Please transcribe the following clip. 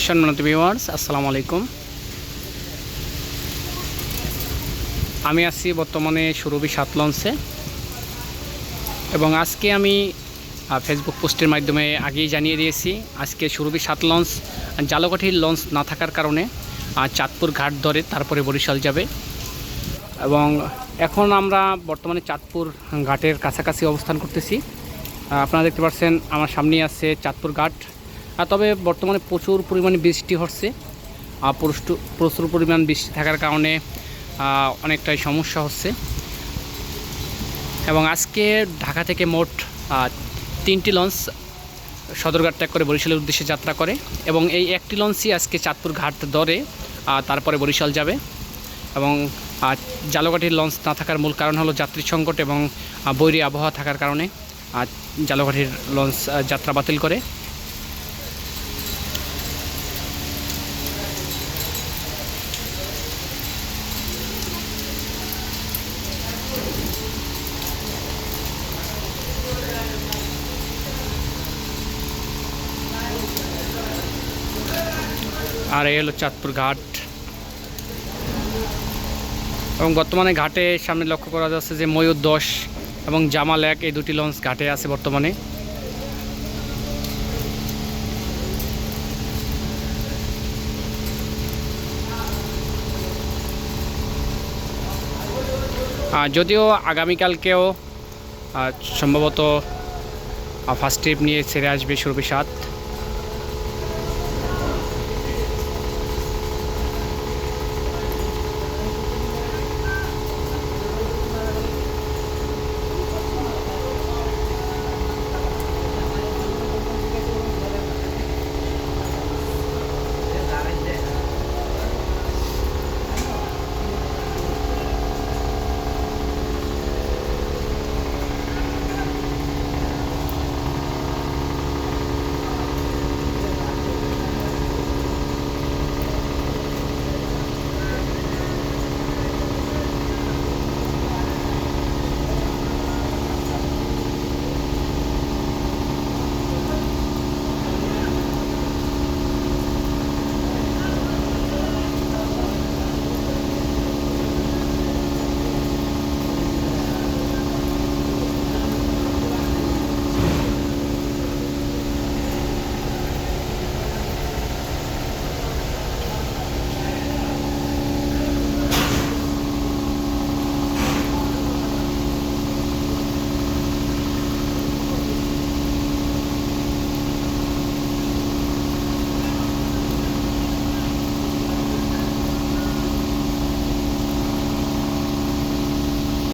সম্মানিত ভিউয়ার্স আসসালামু আলাইকুম। আমি আছি বর্তমানে সুরভি সাত লঞ্চে। এবং আজকে আমি ফেসবুক পোস্টের মাধ্যমে আগেই জানিয়ে দিয়েছি, আজকে সুরভি সাত লঞ্চ জালকাঠির লঞ্চ না থাকার কারণে চাঁদপুর ঘাট ধরে তারপরে বরিশাল যাবে। এবং এখন আমরা বর্তমানে চাঁদপুর ঘাটের কাছাকাছি অবস্থান করতেছি। আপনারা দেখতে পাচ্ছেন, আমার সামনেই আছে চাঁদপুর ঘাট। আর তবে বর্তমানে প্রচুর পরিমাণে বৃষ্টি হচ্ছে। আর প্রচুর পরিমাণ বৃষ্টি থাকার কারণে অনেকটাই সমস্যা হচ্ছে। এবং আজকে ঢাকা থেকে মোট তিনটি লঞ্চ সদরঘাট ত্যাগ করে বরিশালের উদ্দেশ্যে যাত্রা করে এবং এই একটি লঞ্চই আজকে চাঁদপুর ঘাট ধরে তারপরে বরিশাল যাবে। এবং জালকাঠির লঞ্চ না থাকার মূল কারণ হলো যাত্রী সংকট এবং বৈরী আবহাওয়া থাকার কারণে জালকাঠির লঞ্চ যাত্রা বাতিল করে। আর এই হলো চাঁদপুর ঘাট। এবং বর্তমানে ঘাটে সামনে লক্ষ্য করা যাচ্ছে যে ময়ূর দশ এবং জামাল এক, এই দুটি লঞ্চ ঘাটে আছে বর্তমানে। যদিও আগামীকালকেও সম্ভবত ফার্স্ট ট্রিপ নিয়ে ছেড়ে আসবে সুরভি সাত।